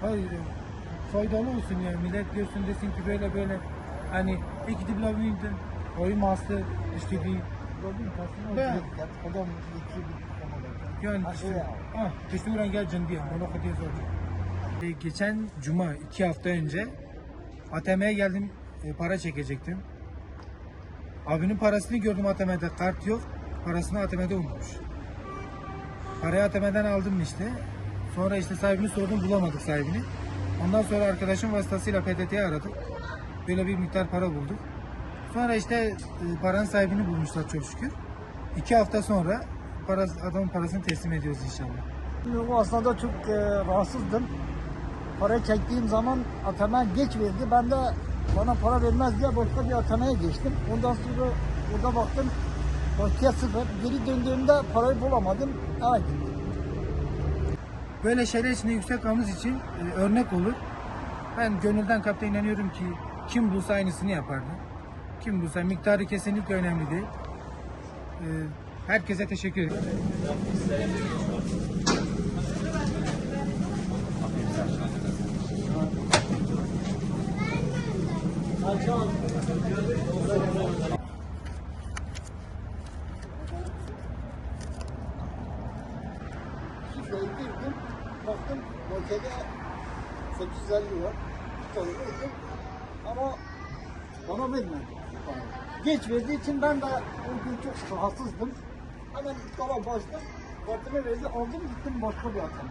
Hayır. Faydalı olsun yani. Millet görsün desin ki böyle böyle. Hani bile büyüdün. Oyun mastı işte bir Ben Yani Ha, işte, ah, işte buradan gel can diye. Onu kadar zor. E, geçen cuma iki hafta önce ATM'ye geldim e, para çekecektim. Abinin parasını gördüm ATM'de kart yok. Parasını ATM'de unutmuş. Parayı ATM'den aldım işte. Sonra işte sahibini sordum bulamadık sahibini. Ondan sonra arkadaşım vasıtasıyla PTT'yi aradık. Böyle bir miktar para bulduk. Sonra işte e, paranın sahibini bulmuşlar çok şükür. İki hafta sonra para, adamın parasını teslim ediyoruz inşallah. O aslında çok e, rahatsızdım. Para çektiğim zaman atama geç verdi. Ben de bana para vermez diye başka bir atamaya geçtim. Ondan sonra orada baktım başka sıfır. Geri döndüğümde parayı bulamadım. Eve. Böyle şeyler içinde yüksek alımız için e, örnek olur. Ben gönülden kalpte inanıyorum ki kim bulsa aynısını yapardı. Kim bulsa miktarı kesinlikle önemli değil. E, herkese teşekkür ederim. Şifreyi girdim. Baktım bankada 850 var. Tane verdim. Ama bana vermedi. Geç verdiği için ben de o gün çok rahatsızdım. Hemen kala bastım. Kartımı verdi aldım gittim başka bir atama.